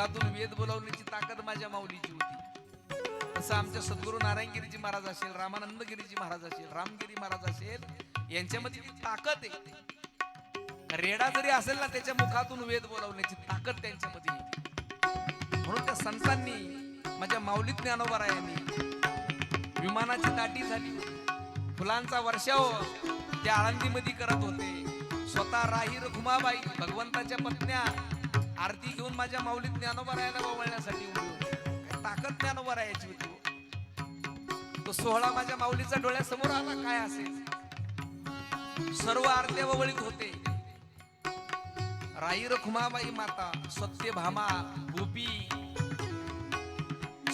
मुखातून वेद बोलावण्याची ताकद माझ्या माऊलीची होती. तसं आमच्या सद्गुरू नारायणगिरीजी महाराज असेल रामानंद गिरीजी महाराज असेल रामगिरी महाराज असेल यांच्यामध्ये ती ताकद आहे रेडा जरी असेल ना त्याच्या मुखातून वेद बोलावण्याची ताकद त्यांच्यामध्ये म्हणून त्या संतांनी माझ्या माऊलीत ज्ञानोबरायांनी विमानाची दाटी झाली. फुलांचा वर्षाव त्या आळंदीमध्ये करत होते. स्वतः राही घुमाबाई भगवंताच्या पत्न्या आरती घेऊन माझ्या माऊलीत ज्ञानोबा राहायला वळण्यासाठी ताकद ज्ञानोबा राहायची होती हो. तो सोहळा माझ्या माऊलीच्या डोळ्यासमोर आला काय असेल? सर्व आरत्या वळीत होते. राई रखुमाबाई माता सत्यभामा गोपी.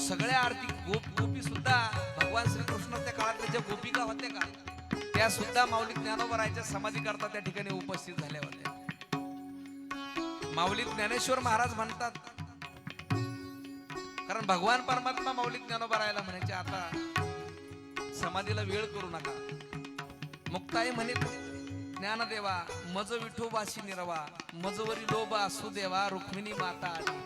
सगळ्या आरती गोप गोपी सुद्धा भगवान श्रीकृष्णाच्या काळातल्या ज्या गोपिका होत्या का? त्या सुद्धा माऊली ज्ञानोबरायच्या समाधी करता त्या ठिकाणी उपस्थित झाल्या होत्या. माऊली ज्ञानेश्वर महाराज म्हणतात कारण भगवान परमात्मा माऊली ज्ञानोबरायला म्हणायचे आता समाधीला वेळ करू नका. मुक्ताई म्हणे ज्ञानदेवा मज विठोबाशी निरवा मजवरी लोबा असू देवा रुक्मिणी माता आली.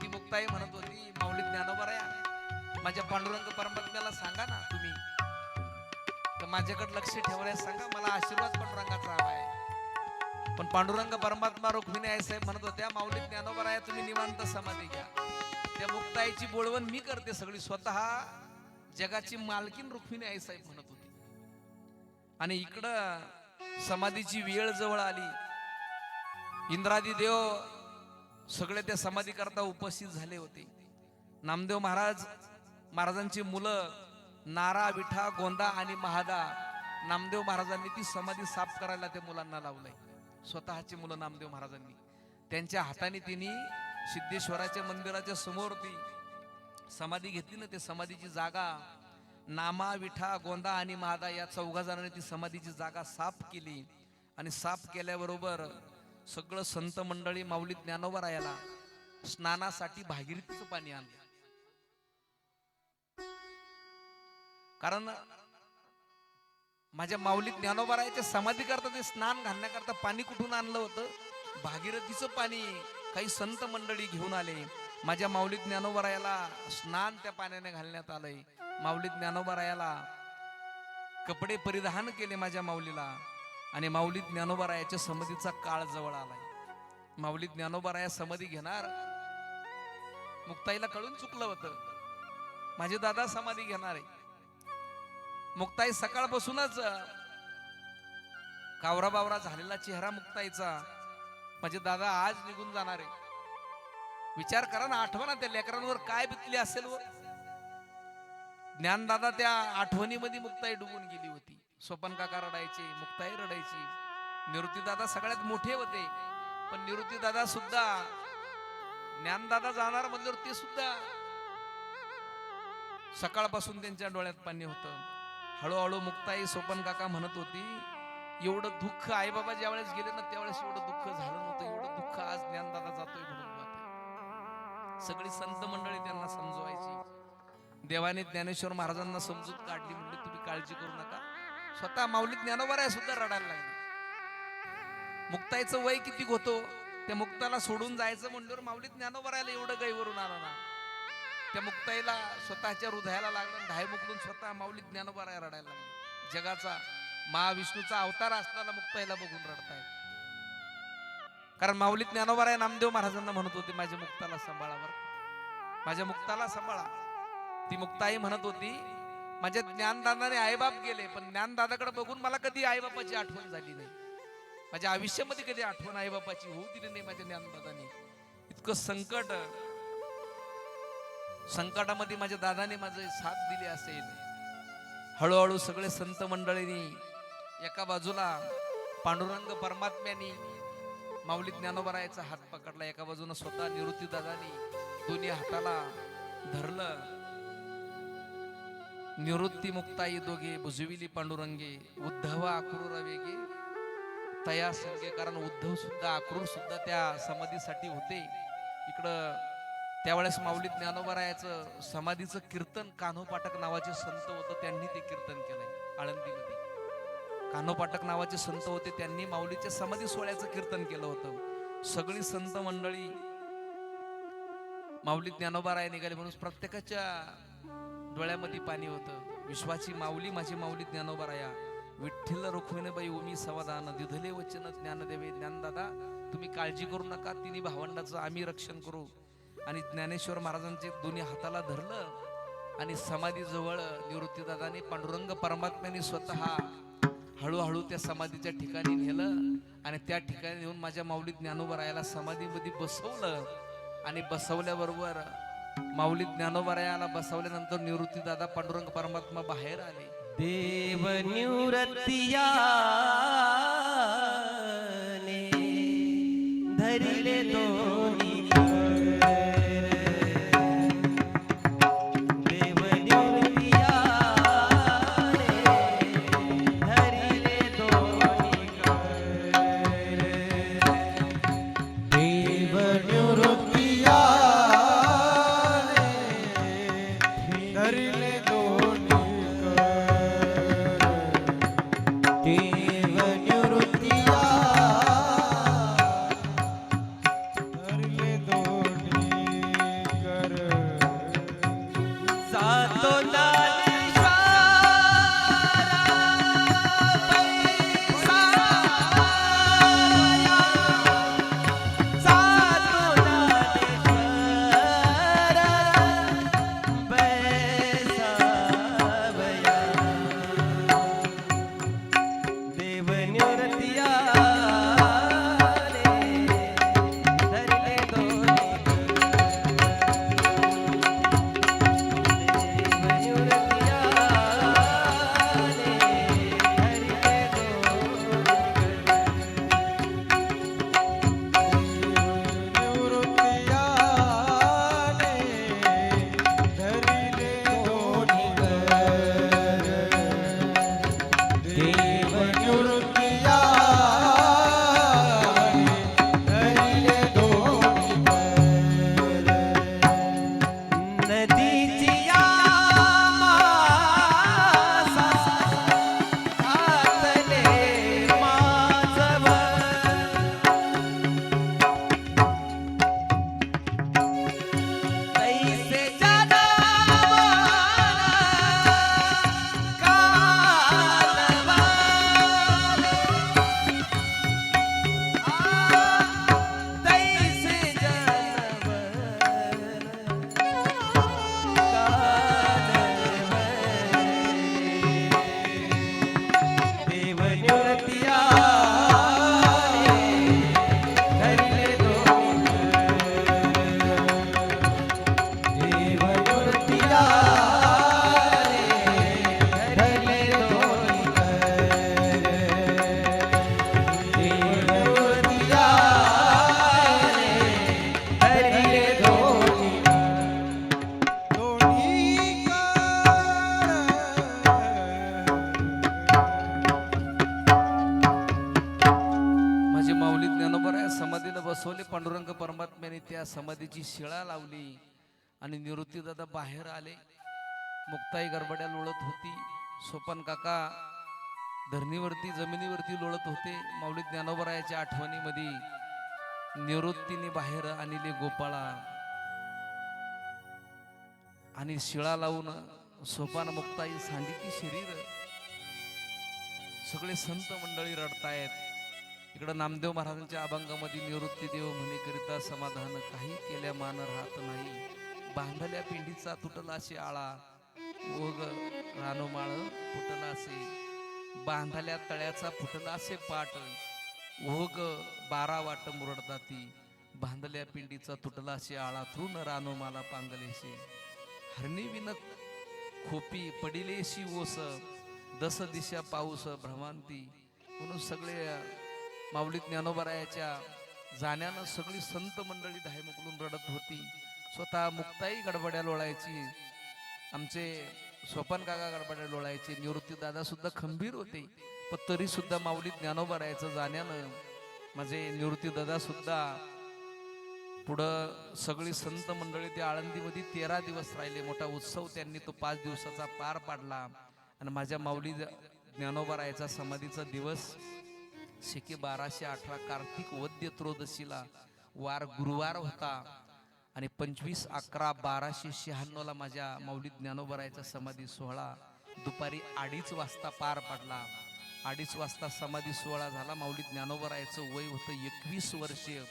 ती मुक्ताई म्हणत होती माऊली ज्ञानोबराया माझ्या पांडुरंग परमात्म्याला सांगा ना तुम्ही. तर माझ्याकडे लक्ष ठेवण्यास सांगा मला आशीर्वाद पांडुरंगाचा हवा आहे. पण पांडुरंग परमात्मा रुक्मिणी आई साहेब म्हणत होत्या माऊली आहे तुम्ही निवांत समाधी घ्या. त्या मुक्ताईची बोलवण मी करते सगळी स्वतः जगाची मालकीन रुक्मिणी आई साहेब म्हणत होती. आणि इकडं समाधीची वेळ जवळ आली. इंद्रादी देव सगळे त्या समाधी करता उपस्थित झाले होते. नामदेव महाराज महाराजांची मुलं नारा विठा गोंदा आणि महादा नामदेव महाराजांनी ती समाधी साफ करायला त्या मुलांना लावलंय. स्वतःची मुलं नामदेव महाराजांनी. त्यांच्या हाताने तिने सिद्धेश्वराच्या मंदिराच्या समोर ती समाधी घेतली ना ते समाधीची जागा नामा विठा गोंदा आणि महादा या चौघा जणांनी ती समाधीची जागा साफ केली. आणि साफ केल्याबरोबर सगळं संत मंडळी माऊली ज्ञानोबा रायाला स्नानासाठी भागीरथीचं पाणी आणलं. कारण माझ्या माऊली ज्ञानोबा रायाच्या समाधी करता ते स्नान घालण्याकरता पाणी कुठून आणलं होतं? भागीरथीचं पाणी. काही संत मंडळी घेऊन आले. माझ्या माऊली ज्ञानोबा रायाला स्नान त्या पाण्याने घालण्यात आलंय. माऊली ज्ञानोबा रायाला कपडे परिधान केले माझ्या माऊलीला आणि माऊली ज्ञानोबा रायाच्या समाधीचा काळ जवळ आलाय. माऊली ज्ञानोबा राया समाधी घेणार? मुक्ताईला कळून चुकलं होतं. माझे दादा समाधी घेणार. आहे मुक्ताई सकाळपासूनच कावरा बावरा झालेला चेहरा मुक्ताईचा. माझे दादा आज निघून जाणार आहे. विचार करा ना आठवणा त्या लेकरांवर काय बितली असेल व. ज्ञानदादा त्या आठवणीमध्ये मुक्ताई डुबून गेली होती. स्वपन काका रडायचे मुक्ताई रडायची. निवृत्तीदादा सगळ्यात मोठे होते. पण निवृत्ती दादा सुद्धा ज्ञानदादा जाणार म्हणल्यावर ते सुद्धा सकाळपासून त्यांच्या डोळ्यात पाणी होतं. हळूहळू मुक्ताई सोपन काका म्हणत होती एवढं दुःख आई बाबा ज्या वेळेस गेले ना त्यावेळेस एवढं दुःख झालं नव्हतं एवढं दुःख आज ज्ञानदादा जातोय म्हणून सगळी संत मंडळी त्यांना समजवायची. देवाने ज्ञानेश्वर महाराजांना समजूत काढली म्हणजे तुम्ही काळजी करू नका. स्वतः माऊली ज्ञानोबराय सुद्धा रडायला लागले. मुक्ताईचं वय किती होतो त्या मुक्ताला सोडून जायचं म्हणल्यावर माऊली ज्ञानोबरायला एवढं गैवरून आलं ना. त्या मुक्ताईला स्वतःच्या हृदयाला लागलं धाय मुकलून स्वतः माऊली ज्ञानोबराय रडायला लागले. जगाचा महाविष्णूचा अवतार असताना मुक्ताईला बघून रडतायत. कारण माऊली ज्ञानोबराय नामदेव महाराजांना म्हणत होते माझ्या मुक्ताला सांभाळावर माझ्या मुक्ताला सांभाळा. ती मुक्ताई म्हणत होती माझ्या ज्ञानदादाने आईबाप गेले पण ज्ञानदादाकडे बघून मला कधी आईबापाची आठवण झाली नाही. माझ्या आयुष्यामध्ये कधी आठवण आईबापाची होऊ दिली नाही माझ्या ज्ञानदादाने. इतकं संकट संकटामध्ये माझ्या दादाने माझे साथ दिली असेल. हळूहळू सगळे संत मंडळींनी एका बाजूला पांडुरंग परमात्म्यानी माऊली ज्ञानोबरायाचा हात पकडला एका बाजूनं स्वतः निवृत्ती दादानी दोन्ही हाताला धरलं. निवृत्ती मुक्ताई दोघे भुजविली पांडुरंगे उद्धवा आक्रूर वेगे तया संगे कारण उद्धव सुद्धा आक्रूर सुद्धा त्या समाधीसाठी होते. इकडं त्यावेळेस माऊली ज्ञानोबरायाचं समाधीचं कीर्तन कान्हो पाठक नावाचे संत होतं त्यांनी ते कीर्तन केलंय आळंदीमध्ये. कान्हो पाठक नावाचे संत होते त्यांनी माऊलीच्या समाधी सोहळ्याचं कीर्तन केलं होतं. सगळी संत मंडळी माऊली ज्ञानोबाराय निघाले म्हणून प्रत्येकाच्या डोळ्यामध्ये पाणी होतं. विश्वाची माऊली माझी माऊली ज्ञानोबा राया विठ्ठल रुखविने बाई उमी समाधान दिधले वचन ज्ञानदेवे ज्ञानदादा तुम्ही काळजी करू नका तिन्ही भावंडाचं आम्ही रक्षण करू. आणि ज्ञानेश्वर महाराजांचे दोन्ही हाताला धरलं आणि समाधीजवळ निवृत्तीदादाने पांडुरंग परमात्म्याने स्वतः हळूहळू त्या समाधीच्या ठिकाणी नेलं आणि त्या ठिकाणी नेऊन माझ्या माऊली ज्ञानोबरायाला समाधीमध्ये बसवलं. आणि बसवल्याबरोबर माऊली ज्ञानोबरायाला बसवल्यानंतर निवृत्तीदादा पांडुरंग परमात्मा बाहेर आले. देव निवृत्तिया धरिले दोन्ही त्या शिळा लावली आणि निवृत्तीदादा बाहेर आले. मुक्ताई गरबड्या लोळत होती. सोपन काका धरणीवरती जमिनीवरती लोळत होते. माऊली ज्ञानोबरायाच्या आठवणीमध्ये निवृत्तीने बाहेर आणले गोपाळा. आणि शिळा लावून सोपान मुक्ताई सांडीची शरीर. सगळे संत मंडळी रडतायत. इकडं नामदेव महाराजांच्या अभंगामध्ये निवृत्ती देव म्हणेकरिता समाधान काही केल्या मान राहत नाही. बांधल्या पिंडीचा तुटला असे आळा ओग रानोमाळ फुटला असे. बांधल्या तळ्याचा फुटला असे पाट ओग बारा वाट मुरडताती. बांधल्या पिंडीचा तुटला असे आळा तृण रानोमाला पांगलेसे हरणी विनत खोपी पडिलेशी ओस दस दिशा पाऊस भ्रमांती. म्हणून सगळे माऊली ज्ञानोबरायाच्या जाण्यानं सगळी संत मंडळी धायमुकडून रडत होती. स्वतः मुक्ताई गडबड्या लोळायची. आमचे स्वपन काका गडबड्या लोळायचे. निवृत्ती दादा सुद्धा खंबीर होते. पण तरी सुद्धा माऊली ज्ञानोबरायाचं जाण्यानं माझे निवृत्ती दादा सुद्धा पुढं सगळी संत मंडळी त्या आळंदीमध्ये तेरा दिवस राहिले. मोठा उत्सव त्यांनी तो पाच दिवसाचा पार पाडला. आणि माझ्या माऊली ज्ञानोबरायाचा समाधीचा दिवस शेके बाराशे अठरा कार्तिक वद्य त्रोदशीला वार गुरुवार होता. आणि पंचवीस अकरा बाराशे शहाण्णवला माझ्या मौली ज्ञानोबरायचा समाधी सोहळा दुपारी अडीच वाजता पार पडला. अडीच वाजता समाधी सोहळा झाला. माऊली ज्ञानोबरायचं वय होतं एकवीस वर्षीय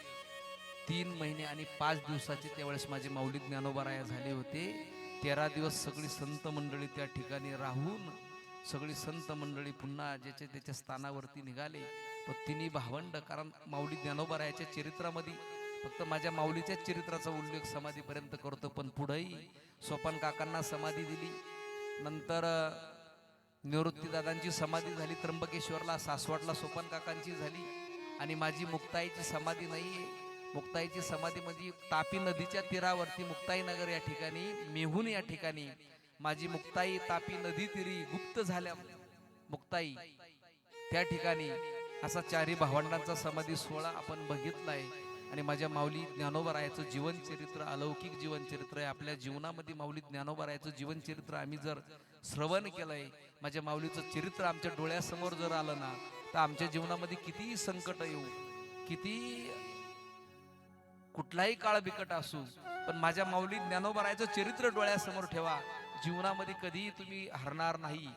तीन महिने आणि पाच दिवसाचे त्यावेळेस माझे माऊली ज्ञानोबराया झाले होते. तेरा दिवस सगळी संत मंडळी त्या ठिकाणी राहून सगळी संत मंडळी पुन्हा ज्याच्या त्याच्या स्थानावरती निघाले. तिन्ही भावंड कारण माऊली ज्ञानोबरायाच्या चरित्रामध्ये फक्त माझ्या माऊलीच्याच चरित्राचा उल्लेख समाधीपर्यंत करतो पण पुढेही सोपान काकांना समाधी दिली. नंतर निवृत्तीदादांची समाधी झाली त्र्यंबकेश्वरला सासवडला सोपान काकांची झाली. आणि माझी मुक्ताईची समाधी नाहीये. मुक्ताईची समाधी म्हणजे तापी नदीच्या तीरावरती मुक्ताईनगर या ठिकाणी मेहून या ठिकाणी माझी मुक्ताई तापी नदी तीरी गुप्त झाल्या. मुक्ताई त्या ठिकाणी असा चारी भावंडांचा समाधी सोहळा आपण बघितलाय आणि माझ्या माऊली ज्ञानोबरायाचं जीवनचरित्र अलौकिक जीवनचरित्र आहे. आपल्या जीवनामध्ये माऊली ज्ञानोबरायाचं जीवनचरित्र आम्ही जर श्रवण केलंय माझ्या माऊलीचं चरित्र आमच्या डोळ्यासमोर जर आलं ना तर आमच्या जीवनामध्ये कितीही संकट येऊ किती कुठलाही काळ बिकट असू पण माझ्या माऊली ज्ञानोबरायाचं चरित्र डोळ्यासमोर ठेवा. जीवनामध्ये कधीही तुम्ही हरणार नाही.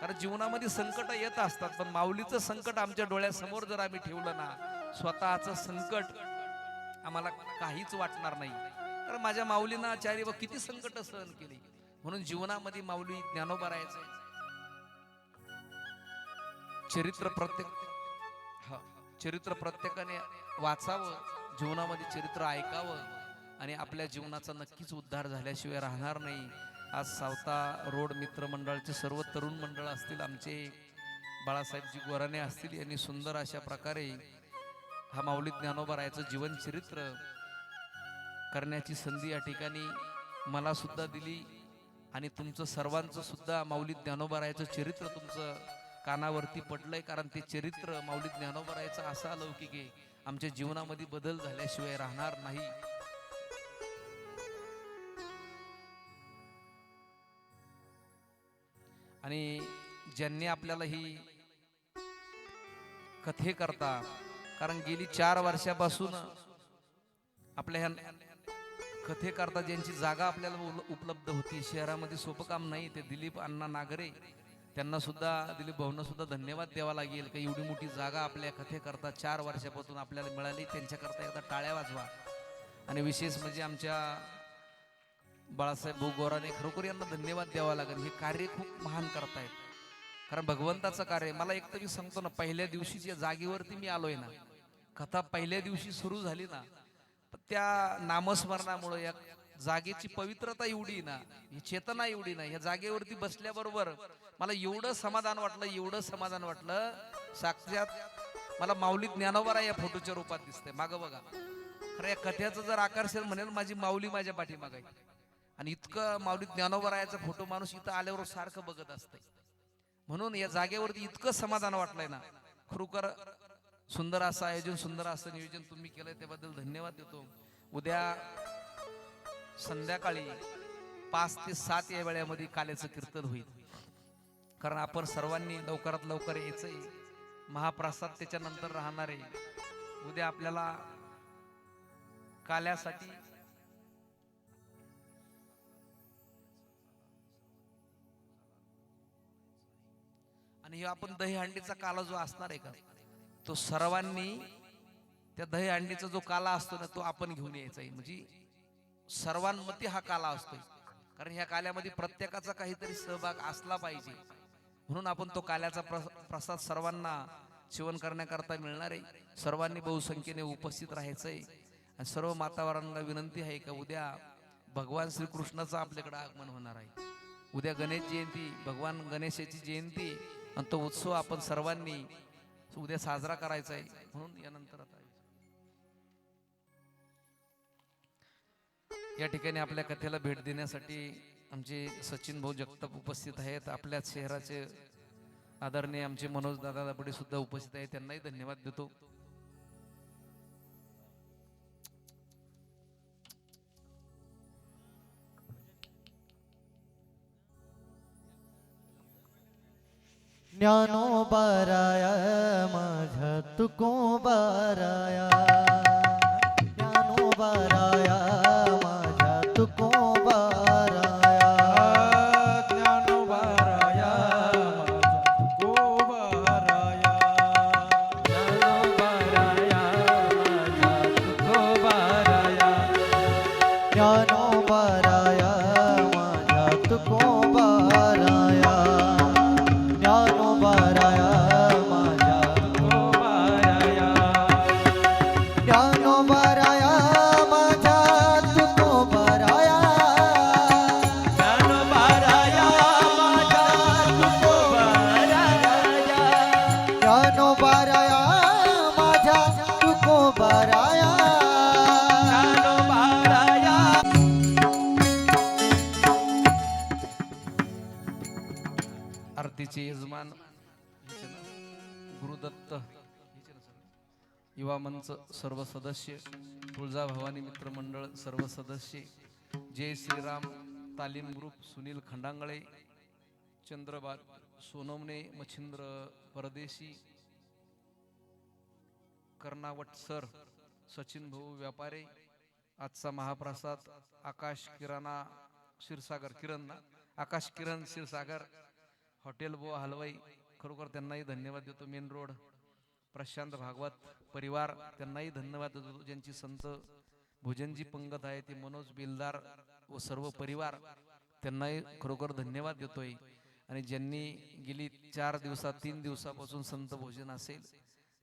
कारण जीवनामध्ये संकट येत असतात पण माऊलीचं संकट आमच्या डोळ्यासमोर जर आम्ही ठेवलं ना स्वतःचं संकट आम्हाला काहीच वाटणार नाही. कारण माझ्या माऊलीनं चारी व किती संकट सहन केली. म्हणून जीवनामध्ये माऊली ज्ञानोबरायचं चरित्र प्रत्येक हा चरित्र प्रत्येकाने वाचावं जीवनामध्ये चरित्र ऐकावं आणि आपल्या जीवनाचा नक्कीच उद्धार झाल्याशिवाय राहणार नाही. आज सावता रोड मित्र मंडळाचे सर्व तरुण मंडळ असतील आमचे बाळासाहेबजी गोराणे असतील यांनी सुंदर अशा प्रकारे हा माऊली ज्ञानोबरायचं जीवनचरित्र करण्याची संधी या ठिकाणी मला सुद्धा दिली. आणि तुमचं सर्वांचं सुद्धा माऊली ज्ञानोबरायचं चरित्र तुमचं कानावरती पडलंय कारण ते चरित्र माऊली ज्ञानोबरायचं असं अलौकिक आहे. आमच्या जीवनामध्ये बदल झाल्याशिवाय राहणार नाही. आणि ज्यांनी आपल्याला ही कथे करता कारण गेली चार वर्षापासून आपल्या ह्या कथे करता ज्यांची जागा आपल्याला उपलब्ध होती शहरामध्ये सोपं काम नाही ते दिलीप अण्णा नागरे त्यांना सुद्धा दिलीप भाऊंना सुद्धा धन्यवाद द्यावा लागेल की एवढी मोठी जागा आपल्या कथे करता चार वर्षापासून आपल्याला मिळाली त्यांच्याकरता एकदा टाळ्या वाजवा. आणि विशेष म्हणजे आमच्या बाळासाहेब गोराने खरोखर यांना धन्यवाद द्यावा लागेल. हे कार्य खूप महान करतायत कारण भगवंताचं कार्य मला एक तरी सांगतो ना पहिल्या दिवशीच्या जागेवरती मी आलोय ना कथा पहिल्या दिवशी सुरू झाली ना त्या नामस्मरणामुळे या जागेची पवित्रता एवढी ना ही चेतना एवढी ना या जागेवरती बसल्याबरोबर मला एवढं समाधान वाटलं एवढं समाधान वाटलं. साक्षात मला माऊली ज्ञानोबरा या फोटोच्या रूपात दिसतंय. मागं बघा. खरं या कथ्याचं जर आकर्षण म्हणेल माझी माऊली माझ्या पाठीमागे आहे. आणि इतकं माऊली ज्ञानोबरायाचा फोटो माणूस इथं आल्यावर सारखं बघत असतंय. म्हणून या जागेवरती इतकं समाधान वाटलंय ना. खरोखर सुंदर असं आयोजन सुंदर असं नियोजन तुम्ही केलंय त्याबद्दल धन्यवाद देतो. उद्या संध्याकाळी पाच ते सात या वेळेमध्ये काल्याचं कीर्तन होईल. कारण आपण सर्वांनी लवकरात लवकर यायचंय. महाप्रसाद त्याच्यानंतर राहणार आहे. उद्या आपल्याला काल्यासाठी आणि हे आपण दहीहंडीचा काला जो असणार आहे का तो सर्वांनी त्या दहीहंडीचा जो काला असतो ना तो आपण घेऊन यायचा आहे. म्हणजे सर्वांमती हा काला असतो कारण ह्या काल्यामध्ये प्रत्येकाचा काहीतरी सहभाग असला पाहिजे. म्हणून आपण तो काल्याचा प्रसाद सर्वांना सेवन करण्याकरता मिळणार आहे. सर्वांनी बहुसंख्येने उपस्थित राहायचंय. आणि सर्व मातावरांना विनंती आहे का उद्या भगवान श्रीकृष्णाचं आपल्याकडे आगमन होणार आहे. उद्या गणेश जयंती भगवान गणेशाची जयंती आणि तो उत्सव आपण सर्वांनी उद्या साजरा करायचा आहे म्हणून यानंतर आता या ठिकाणी आपल्या कथेला भेट देण्यासाठी आमचे सचिन भाऊ जगताप उपस्थित आहेत. आपल्या शहराचे आदरणीय आमचे मनोज दादा दाबडे सुद्धा उपस्थित आहेत. त्यांनाही धन्यवाद देतो. ज्ञानो बाराया माझ्या तुको बाराया. आमचे यजमान गुरुदत्त युवा मंच सर्व सदस्य तुळजा भवानी मित्र मंडळ सर्व सदस्य जय श्रीराम तालीम ग्रुप सुनील खंडांगळे चंद्रबाग सोनमने मच्छिंद्र परदेशी कर्नावट सर सचिन भाऊ व्यापारे आजचा महाप्रसाद आकाश किराणा क्षीरसागर किरण आकाश किरण क्षीरसागर हॉटेल बो हलवाई. खरोखर त्यांनाही धन्यवाद देतो मेन रोड. प्रशांत भागवत परिवार त्यांनाही धन्यवाद देतो. ज्यांची संत भोजनजी पंगत आहे ते मनोज बिलदार व सर्व परिवार त्यांनाही खरोखर धन्यवाद देतोय. आणि ज्यांनी गेली चार दिवसात तीन दिवसापासून संत भोजन असेल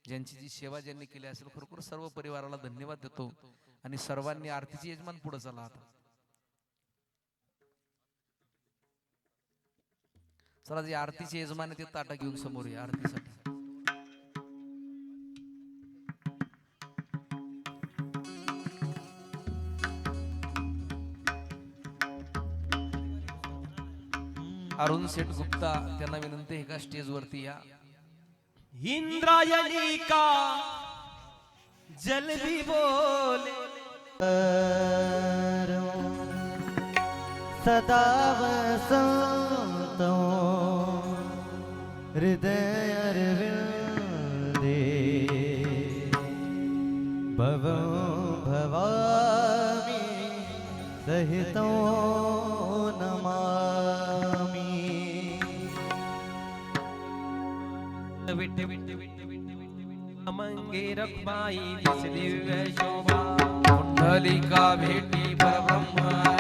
ज्यांची जी सेवा ज्यांनी केली असेल खरोखर सर्व परिवाराला धन्यवाद देतो. आणि सर्वांनी आरतीचे यजमान पुढे चला आता. चला जे आरतीचे यजमान आहे ते ताटा घेऊन समोर या आरतीसाठी. अरुण सेठ गुप्ता त्यांना विनंती आहे का स्टेज वरती या? इंद्रायणी का जल भी बोले. सदा वसंतो हृदय अरविन्दे भवो भवामि सहितो नमामि। विठ विठ विठ मंगे रखमाई दिस शोभा कुंडलिका भेटी परब्रह्मा।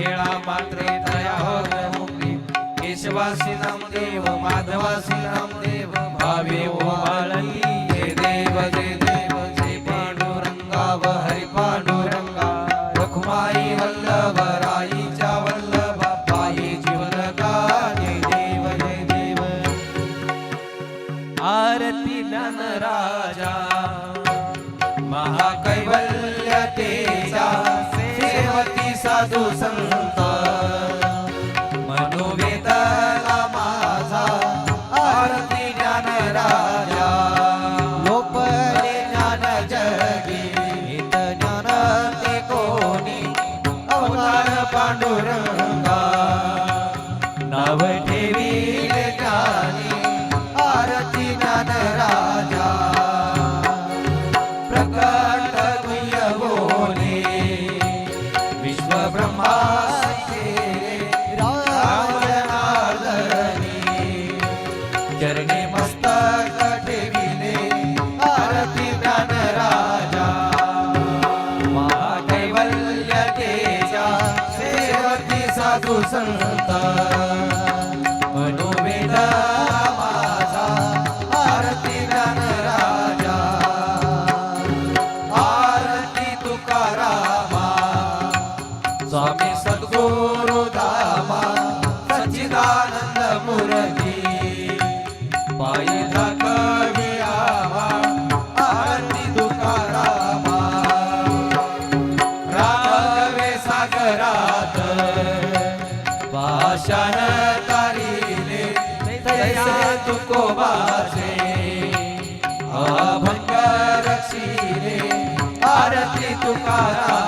दर्शन हेळा मात्रे तया होत मोकळी केशवासी नामदेव माधवासी नामदेव भावे ओवाळली जय देव जय ಸಂತ आरती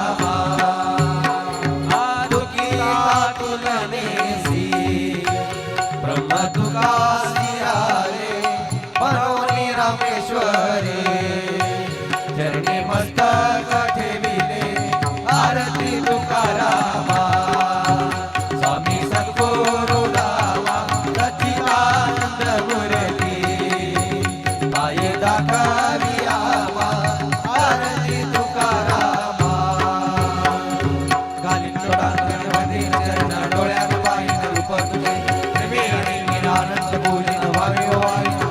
হয়